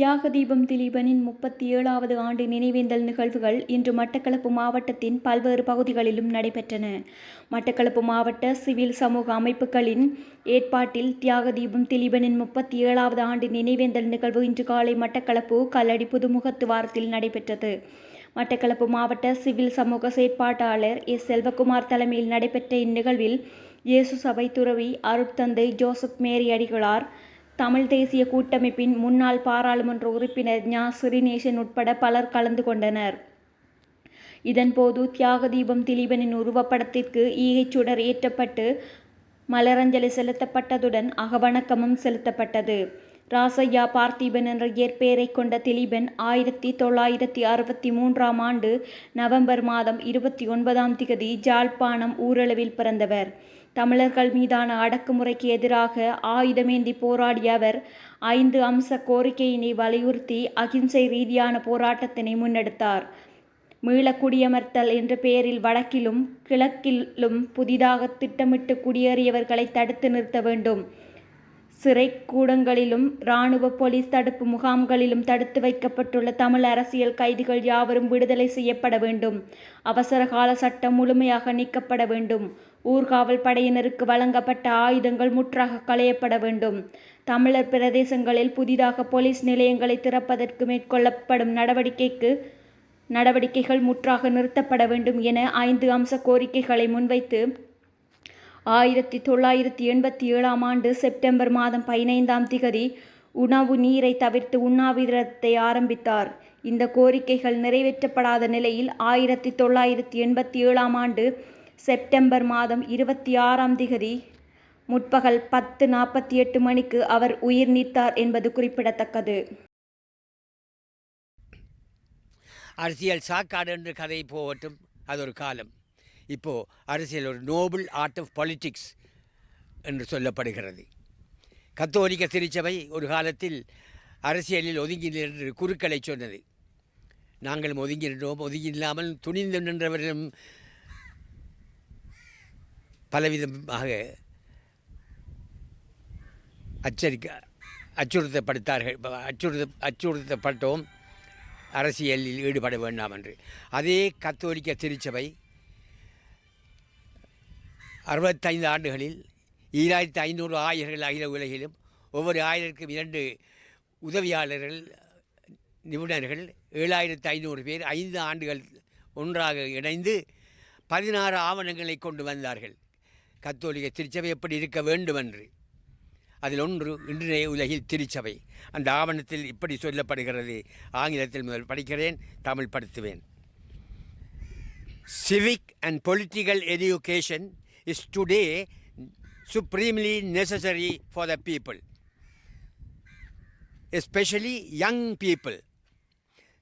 தியாகதீபம் திலீபனின் முப்பத்தி ஏழாவது ஆண்டு நினைவேந்தல் நிகழ்வுகள் இன்று மட்டக்களப்பு மாவட்டத்தின் பல்வேறு பகுதிகளிலும் நடைபெற்றன. மட்டக்களப்பு மாவட்ட சிவில் சமூக அமைப்புகளின் ஏற்பாட்டில் தியாகதீபம் திலீபனின் முப்பத்தி ஏழாவது ஆண்டு நினைவேந்தல் நிகழ்வு இன்று காலை மட்டக்களப்பு கல்லடி புதுமுகத்துவாரத்தில் நடைபெற்றது. மட்டக்களப்பு மாவட்ட சிவில் சமூக செயற்பாட்டாளர் எஸ். செல்வக்குமார் தலைமையில் நடைபெற்ற இந்நிகழ்வில் இயேசு சபை துறவி அருட்தந்தை ஜோசப் மேரி அடிகளார், தமிழ் தேசிய கூட்டமைப்பின் முன்னாள் பாராளுமன்ற உறுப்பினர் ஞா சிறிநேசன் உட்பட பலர் கலந்து கொண்டனர். இதன்போது தியாகதீபம் திலீபனின் உருவப்படத்திற்கு ஈகைச் சுடர் ஏற்றப்பட்டு மலரஞ்சலி செலுத்தப்பட்டதுடன் அகவணக்கமும் செலுத்தப்பட்டது. ராசய்யா பார்த்திபன் என்ற இயற்பெயரை கொண்ட திலீபன் ஆயிரத்தி தொள்ளாயிரத்தி அறுபத்தி மூன்றாம் ஆண்டு நவம்பர் மாதம் இருபத்தி ஒன்பதாம் திகதி ஜாழ்ப்பாணம் ஊரளவில் பிறந்தவர். தமிழர்கள் மீதான அடக்குமுறைக்கு எதிராக ஆயுதமேந்தி போராடிய அவர் ஐந்து அம்ச கோரிக்கையினை வலியுறுத்தி அகிம்சை ரீதியான போராட்டத்தினை முன்னெடுத்தார். மீளக்குடியமர்த்தல் என்ற பெயரில் வடக்கிலும் கிழக்கிலும் புதிதாக திட்டமிட்டு குடியேறியவர்களை தடுத்து நிறுத்த வேண்டும். சிறைக்கூடங்களிலும் இராணுவ போலீஸ் தடுப்பு முகாம்களிலும் தடுத்து வைக்கப்பட்டுள்ள தமிழ் அரசியல் கைதிகள் யாவரும் விடுதலை செய்யப்பட வேண்டும். அவசரகால சட்டம் முழுமையாக நீக்கப்பட வேண்டும். ஊர்காவல் படையினருக்கு வழங்கப்பட்ட ஆயுதங்கள் முற்றாக களையப்பட வேண்டும். தமிழர் பிரதேசங்களில் புதிதாக போலீஸ் நிலையங்களை திறப்பதற்கு மேற்கொள்ளப்படும் நடவடிக்கைக்கு நடவடிக்கைகள் முற்றாக நிறுத்தப்பட வேண்டும் என ஐந்து அம்ச கோரிக்கைகளை முன்வைத்து ஆயிரத்தி தொள்ளாயிரத்தி எண்பத்தி ஏழாம் ஆண்டு செப்டம்பர் மாதம் பதினைந்தாம் திகதி உணவு நீரை தவிர்த்து உண்ணாவிரதத்தை ஆரம்பித்தார். இந்த கோரிக்கைகள் நிறைவேற்றப்படாத நிலையில் ஆயிரத்தி தொள்ளாயிரத்தி எண்பத்தி ஏழாம் ஆண்டு செப்டம்பர் மாதம் இருபத்தி ஆறாம் திகதி முற்பகல் பத்து நாற்பத்தி எட்டு மணிக்கு அவர் உயிர் நீத்தார் என்பது குறிப்பிடத்தக்கது. அரசியல் சாக்காடு என்று கதை போகட்டும் அது ஒரு காலம் இப்போது அரசியல் ஒரு நோபல் ஆர்ட் ஆஃப் பாலிட்டிக்ஸ் என்று சொல்லப்படுகிறது. கத்தோலிக்க திருச்சபை ஒரு காலத்தில் அரசியலில் ஒதுங்கி நின்று குருக்களை சொன்னது. நாங்களும் ஒதுங்கி நின்றோம் ஒதுங்கி இல்லாமல் துணிந்து நின்றவர்களும் பலவிதமாக அச்சரிக்க அச்சுறுத்தப்படுத்தார்கள் அச்சுறுத்த அச்சுறுத்தப்பட்டோம். அரசியலில் ஈடுபட வேண்டாம் என்று. அதே கத்தோலிக்க திருச்சபை அறுபத்தைந்து ஆண்டுகளில் ஈராயிரத்து ஐநூறு ஆயர்கள் அகில உலகிலும் ஒவ்வொரு ஆயிரத்துக்கும் இரண்டு உதவியாளர்கள் நிபுணர்கள் ஏழாயிரத்து ஐநூறு பேர் ஐந்து ஆண்டுகள் ஒன்றாக இணைந்து பதினாறு ஆவணங்களை கொண்டு வந்தார்கள். கத்தோலிக்க திருச்சபை எப்படி இருக்க வேண்டும் என்று அதில் ஒன்று இன்றைய உலகில் திருச்சபை. அந்த ஆவணத்தில் இப்படி சொல்லப்படுகிறது. ஆங்கிலத்தில் முதல் படிக்கிறேன் Tamil படுத்துவேன். Civic and political education is today supremely necessary for the people, especially young people.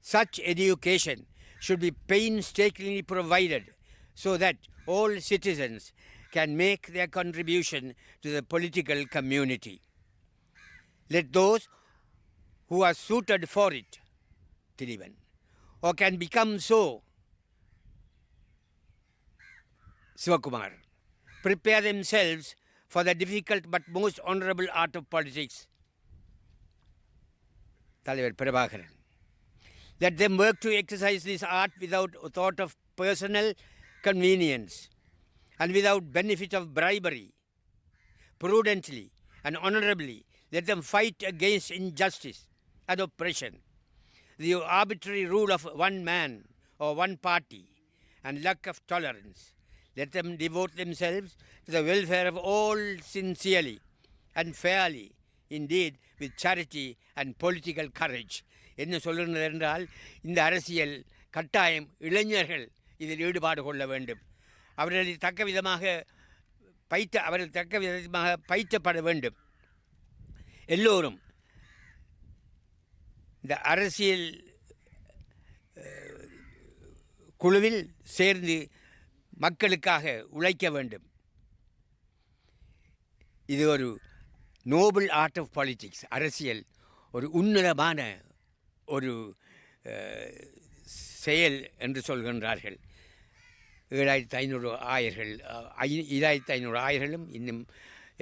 Such education should be painstakingly provided so that all citizens can make their contribution to the political community. Let those who are suited for it, Tirivan, or can become so, Sivakumar prepare themselves for the difficult but most honorable art of politics. தலைவர் Prabhakaran Let them work to exercise this art without thought of personal convenience and without benefit of bribery. Prudently and honorably, let them fight against injustice and oppression. The arbitrary rule of one man or one party and lack of tolerance. Let them devote themselves to the welfare of all sincerely and fairly, indeed with charity and political courage. என்ன சொல்லுகிறது என்றால் இந்த அரசியல் கட்டாயம் இளைஞர்கள் இதில் ஈடுபாடு கொள்ள வேண்டும் அவர்களை தக்க விதமாக பயிற்ற அவர்கள் தக்க விதமாக பயிற்றப்பட வேண்டும் எல்லோரும் இந்த அரசியல் குழுவில் சேர்ந்து மக்களுக்காக உழைக்க வேண்டும். இது ஒரு நோபல் ஆர்ட் ஆஃப் பாலிட்டிக்ஸ் அரசியல் ஒரு உன்னதமான ஒரு செயல் என்று சொல்கின்றார்கள். ஏழாயிரத்து ஐநூறு ஆயர்கள் ஐ ஏழாயிரத்து ஐநூறு ஆயர்களும் இன்னும்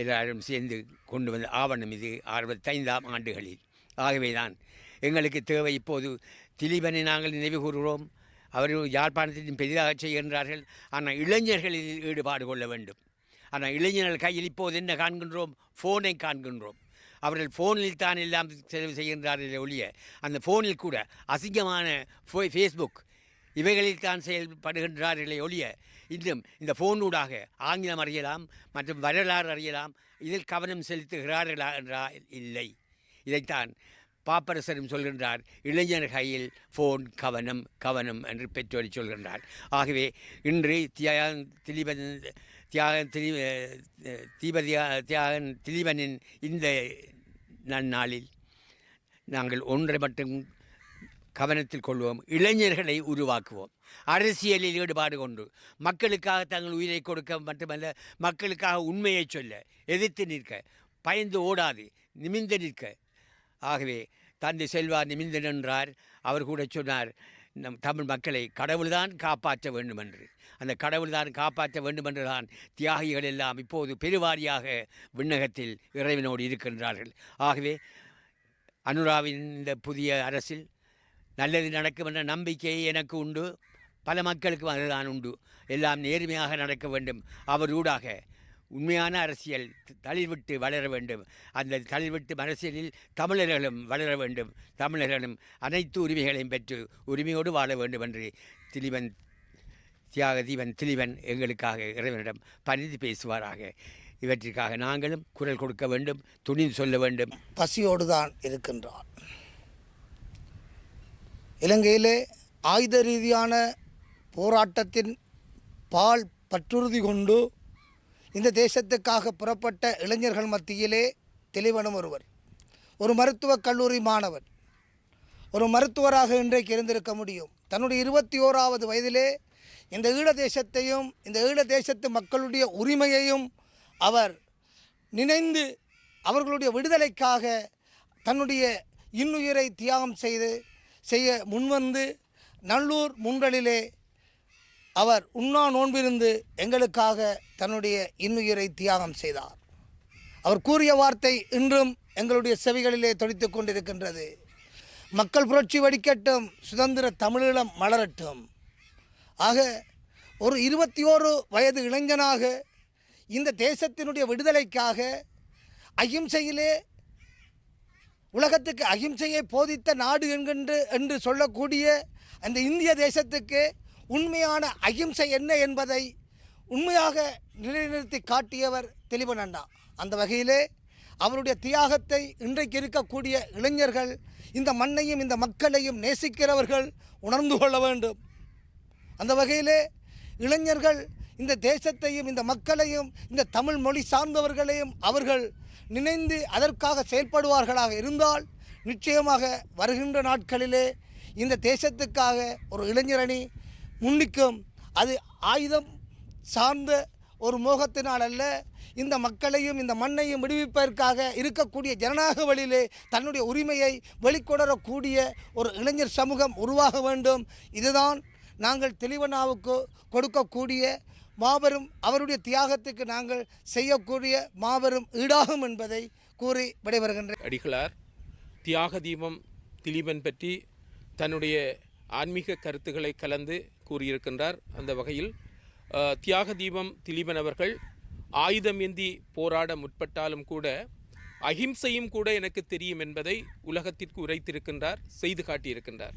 எல்லாரும் சேர்ந்து கொண்டு வந்த ஆவணம் இது அறுபத்தைந்தாம் ஆண்டுகளில். ஆகவே தான் எங்களுக்கு தேவை இப்போது திலீபனை நாங்கள் நினைவு கூறுகிறோம். அவர் யாழ்ப்பாணத்தின் பெரிதாக செய்கின்றார்கள். ஆனால் இளைஞர்களில் ஈடுபாடு கொள்ள வேண்டும். ஆனால் இளைஞர்கள் கையில் இப்போது என்ன காண்கின்றோம்? ஃபோனை காண்கின்றோம். அவர்கள் ஃபோனில் தான் எல்லாம் செலவு செய்கின்றார்கள் ஒழிய அந்த ஃபோனில் கூட அசிங்கமான ஃபோ- ஃபேஸ்புக் இவைகளில் தான் செயல்படுகின்றார்களே ஒழிய இன்னும் இந்த ஃபோனூடாக ஆங்கிலம் அறியலாம் மற்றும் வரலாறு அறியலாம் இதில் கவனம் செலுத்துகிறார்களா என்றால் இல்லை. இதைத்தான் பாப்பரசரும் சொல்கின்றார் இளைஞர் கையில் ஃபோன் கவனம் கவனம் என்று பெற்றோரை சொல்கின்றார். ஆகவே இன்று தியாகன் திலீபன் தியாகன் திலீ தீபதியா தியாகன் திலீபனின் இந்த நன்னாளில் நாங்கள் ஒன்றை மட்டும் கவனத்தில் கொள்வோம் இளைஞர்களை உருவாக்குவோம். அரசியலில் ஈடுபாடு கொண்டு மக்களுக்காக தங்கள் உயிரை கொடுக்க மட்டுமல்ல மக்களுக்காக உண்மையை சொல்ல எதிர்த்து நிற்க பயந்து ஓடாது நிமிந்து நிற்க ஆகவே தந்தை செல்வா நிமிந்து நின்றார். அவர் கூட சொன்னார் நம் தமிழ் மக்களை கடவுள்தான் காப்பாற்ற வேண்டும் என்று அந்த கடவுள்தான் காப்பாற்ற வேண்டும் தான் தியாகிகள் எல்லாம் இப்போது பெருவாரியாக விண்ணகத்தில் இறைவனோடு இருக்கின்றார்கள். ஆகவே அனுராவின் இந்த புதிய அரசில் நல்லது நடக்கும் என்ற நம்பிக்கை எனக்கு உண்டு. பல மக்களுக்கும் அதுதான் உண்டு. எல்லாம் நேர்மையாக நடக்க வேண்டும். அவரூடாக உண்மையான அரசியல் தளிர்விட்டு வளர வேண்டும். அந்த தளிர்விட்டு அரசியலில் தமிழர்களும் வளர வேண்டும். தமிழர்களும் அனைத்து உரிமைகளையும் பெற்று உரிமையோடு வாழ வேண்டும் என்று திலீபன் தியாக தீபன் திலீபன் எங்களுக்காக இறைவனிடம் பணிந்து பேசுவாராக. இவற்றிற்காக நாங்களும் குரல் கொடுக்க வேண்டும் துணிந்து சொல்ல வேண்டும். பசியோடு தான் இருக்கின்றான். இலங்கையிலே ஆயுத ரீதியான போராட்டத்தின் பால் பற்றுறுதி கொண்டு இந்த தேசத்துக்காக புறப்பட்ட இளைஞர்கள் மத்தியிலே தெளிவனும் ஒருவர். ஒரு மருத்துவக் கல்லூரி மாணவர் ஒரு மருத்துவராக இன்றைக்கு இருந்திருக்க முடியும். தன்னுடைய இருபத்தி ஓராவது வயதிலே இந்த ஈழ தேசத்தையும் இந்த ஈழ தேசத்து மக்களுடைய உரிமையையும் அவர் நினைந்து அவர்களுடைய விடுதலைக்காக தன்னுடைய இன்னுயிரை தியாகம் செய்து செய்ய முன்வந்து நல்லூர் முன்றலிலே அவர் உண்ணா நோன்பிருந்து எங்களுக்காக தன்னுடைய இன்னுயிரை தியாகம் செய்தார். அவர் கூறிய வார்த்தை இன்றும் எங்களுடைய செவிகளிலே தொடித்து கொண்டிருக்கின்றது. மக்கள் புரட்சி வடிக்கட்டும் சுதந்திர தமிழீழம் மலரட்டும். ஆக ஒரு இருபத்தி ஓரு வயது இளைஞனாக இந்த தேசத்தினுடைய விடுதலைக்காக அகிம்சையிலே உலகத்துக்கு அகிம்சையை போதித்த நாடு என்கின்ற என்று சொல்லக்கூடிய அந்த இந்திய தேசத்துக்கு உண்மையான அகிம்சை என்ன என்பதை உண்மையாக நிலைநிறுத்தி காட்டியவர் தெளிவன் அண்ணா அந்த வகையிலே அவருடைய தியாகத்தை இன்றைக்கு இருக்கக்கூடிய இளைஞர்கள் இந்த மண்ணையும் இந்த மக்களையும் நேசிக்கிறவர்கள் உணர்ந்து கொள்ள வேண்டும். அந்த வகையிலே இளைஞர்கள் இந்த தேசத்தையும் இந்த மக்களையும் இந்த தமிழ் மொழி சார்ந்தவர்களையும் அவர்கள் நினைந்து அதற்காக செயல்படுவார்களாக இருந்தால் நிச்சயமாக வருகின்ற நாட்களிலே இந்த தேசத்துக்காக ஒரு இளைஞரணி முன்னிக்கும் அது ஆயுதம் சார்ந்த ஒரு மோகத்தினால் அல்ல இந்த மக்களையும் இந்த மண்ணையும் விடுவிப்பதற்காக இருக்கக்கூடிய ஜனநாயக வழியிலே தன்னுடைய உரிமையை வெளிக்கொணரக்கூடிய ஒரு இளைஞர் சமூகம் உருவாக வேண்டும். இதுதான் நாங்கள் தெளிவனாவுக்கு கொடுக்கக்கூடிய மாபெரும் அவருடைய தியாகத்துக்கு நாங்கள் செய்யக்கூடிய மாபெரும் ஈடாகும் என்பதை கூறி விடைபெறுகின்ற அடிகளார் தியாக தீபம் திலீபன் பற்றி தன்னுடைய ஆன்மீக கருத்துக்களை கலந்து கூறியிருக்கின்றார். அந்த வகையில் தியாக தீபம் திலீபன் அவர்கள் ஆயுதம் ஏந்தி போராட முற்பட்டாலும் கூட அகிம்சையும் கூட எனக்கு தெரியும் என்பதை உலகத்திற்கு உரைத்திருக்கின்றார் செய்து காட்டியிருக்கின்றார்.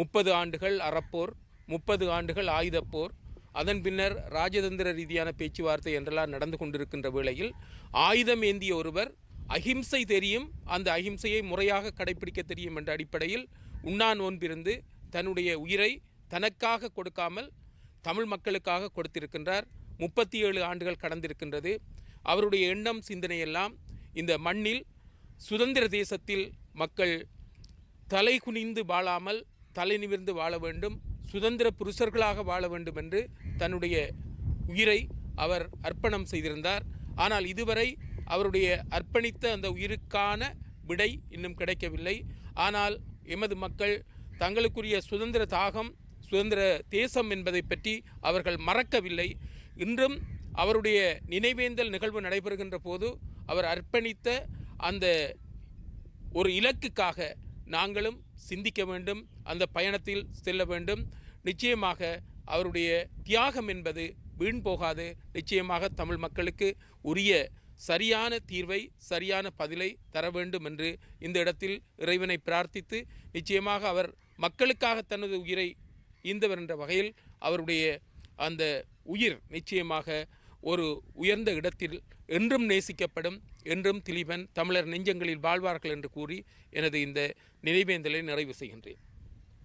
முப்பது ஆண்டுகள் அறப்போர் முப்பது ஆண்டுகள் ஆயுதப்போர் அதன் பின்னர் ராஜதந்திர ரீதியான பேச்சுவார்த்தை என்றெல்லாம் நடந்து கொண்டிருக்கின்ற வேளையில் ஆயுதம் ஏந்திய ஒருவர் அகிம்சை தெரியும் அந்த அகிம்சையை முறையாக கடைபிடிக்க தெரியும் என்ற அடிப்படையில் உண்ணா நோன்பிருந்து தன்னுடைய உயிரை தனக்காக கொடுக்காமல் தமிழ் மக்களுக்காக கொடுத்திருக்கின்றார். முப்பத்தி ஏழு ஆண்டுகள் கடந்திருக்கின்றது. அவருடைய எண்ணம் சிந்தனையெல்லாம் இந்த மண்ணில் சுதந்திர தேசத்தில் மக்கள் தலை குனிந்து வாழாமல் தலை நிமிர்ந்து வாழ வேண்டும் சுதந்திர புருஷர்களாக வாழ வேண்டும் என்று தன்னுடைய உயிரை அவர் அர்ப்பணம் செய்திருந்தார். ஆனால் இதுவரை அவருடைய அர்ப்பணித்த அந்த உயிருக்கான விடை இன்னும் கிடைக்கவில்லை. ஆனால் எமது மக்கள் தங்களுக்குரிய சுதந்திர தாகம் சுதந்திர தேசம் என்பதை பற்றி அவர்கள் மறக்கவில்லை. இன்றும் அவருடைய நினைவேந்தல் நிகழ்வு நடைபெறுகின்ற போது அவர் அர்ப்பணித்த அந்த ஒரு இலக்குக்காக நாங்களும் சிந்திக்க வேண்டும் அந்த பயணத்தில் செல்ல வேண்டும். நிச்சயமாக அவருடைய தியாகம் என்பது வீண் போகாது. நிச்சயமாக தமிழ் மக்களுக்கு உரிய சரியான தீர்வை சரியான பதிலை தர வேண்டும் என்று இந்த இடத்தில் இறைவனை பிரார்த்தித்து நிச்சயமாக அவர் மக்களுக்காக தனது உயிரை ஈந்தவர் என்ற வகையில் அவருடைய அந்த உயிர் நிச்சயமாக ஒரு உயர்ந்த இடத்தில் என்றும் நேசிக்கப்படும் என்றும் திலீபன் தமிழர் நெஞ்சங்களில் வாழ்வார்கள் என்று கூறி எனது இந்த நினைவேந்தலை நிறைவு செய்கின்றேன்.